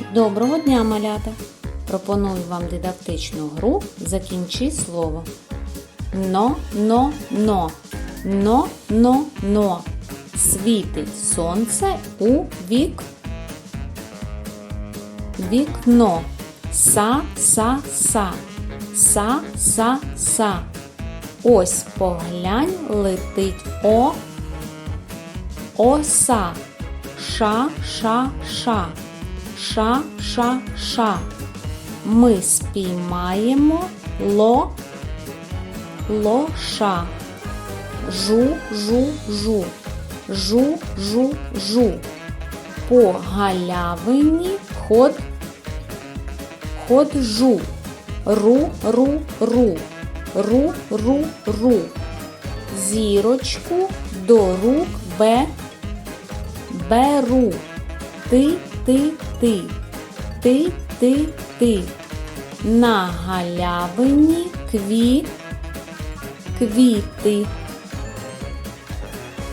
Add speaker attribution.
Speaker 1: Доброго дня, малята! Пропоную вам дидактичну гру Закінчи слово. Но, но, но. Но, но, но. Світить сонце у вік. Вікно. Са, са, са. Са, са, са. Ось поглянь, летить о. Оса. Ша, ша, ша. Ша, ша, ша. Ми спіймаємо ло, лоша. Жу, жу, жу. Жу, жу, жу. По галявині ход, ходжу. Ру, ру, ру. Ру, ру, ру. Зірочку до рук бе, беру. Ти, ти, ти. Ти, ти, ти. На галявині кві, квіти.